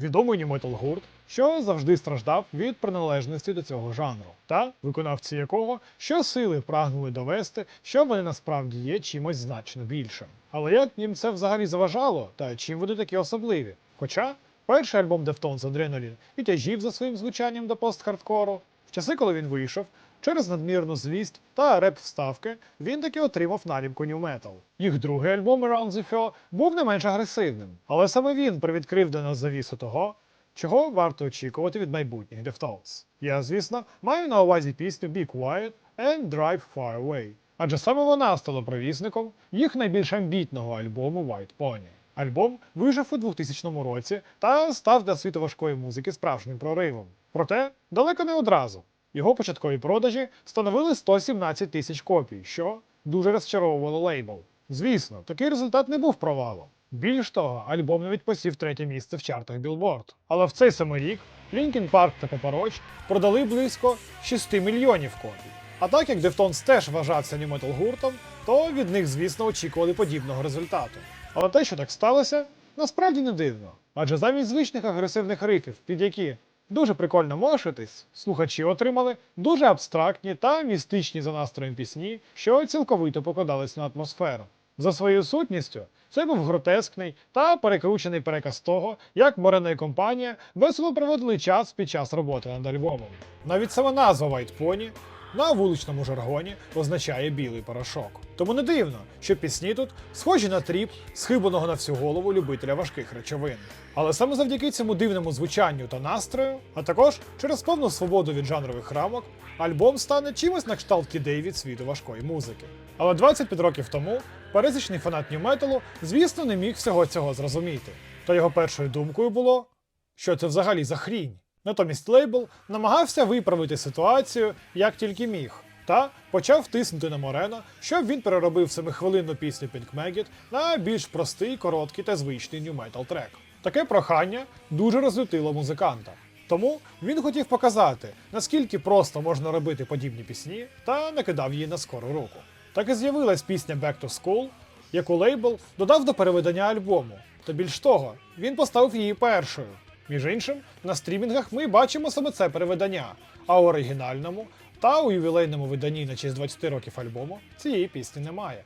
відомий нью-метал гурт, що завжди страждав від приналежності до цього жанру, та виконавці якого щосили прагнули довести, що вони насправді є чимось значно більшим. Але як їм це взагалі заважало, та чим вони такі особливі? Хоча перший альбом Deftones Adrenaline і тяжів за своїм звучанням до пост-хардкору, часи, коли він вийшов, через надмірну злість та реп вставки він таки отримав наліпку New Metal. Їх другий альбом Around the Fur був не менш агресивним, але саме він привідкрив до нас завісу того, чого варто очікувати від майбутніх Deftones. Я, звісно, маю на увазі пісню Be Quiet and Drive Far Away. Адже саме вона стала провісником їх найбільш амбітного альбому White Pony. Альбом вижив у 2000 році та став для світу важкої музики справжнім проривом. Проте далеко не одразу. Його початкові продажі становили 117 тисяч копій, що дуже розчаровувало лейбл. Звісно, такий результат не був провалом. Більш того, альбом навіть посів третє місце в чартах Billboard. Але в цей самий рік Linkin Park та Roach продали близько 6 мільйонів копій. А так як Deftones теж вважався нью-метал гуртом, то від них, звісно, очікували подібного результату. Але те, що так сталося, насправді не дивно. Адже замість звичних агресивних рифів, під які дуже прикольно мошитись, слухачі отримали дуже абстрактні та містичні за настроєм пісні, що цілковито покладались на атмосферу. За своєю сутністю, це був гротескний та перекручений переказ того, як Морена і компанія весело проводили час під час роботи над альбомом. Навіть сама назва White Pony на вуличному жаргоні означає білий порошок. Тому не дивно, що пісні тут схожі на тріп, схибаного на всю голову любителя важких речовин. Але саме завдяки цьому дивному звучанню та настрою, а також через повну свободу від жанрових рамок, альбом стане чимось на кшталт кідей від світу важкої музики. Але 25 років тому пересічний фанат нью-металу, звісно, не міг всього цього зрозуміти. То його першою думкою було, що це взагалі за хрінь. Натомість лейбл намагався виправити ситуацію як тільки міг, та почав тиснути на Морено, щоб він переробив семихвилинну пісню Pink Maggot на більш простий, короткий та звичний нью-метал трек. Таке прохання дуже розлютило музиканта. Тому він хотів показати, наскільки просто можна робити подібні пісні, та накидав її на скору руку. Так і з'явилась пісня Back to School, яку лейбл додав до переведення альбому. Та більш того, він поставив її першою. Між іншим, на стрімінгах ми бачимо саме це переведення, а у оригінальному та у ювілейному виданні на честь 20 років альбому цієї пісні немає.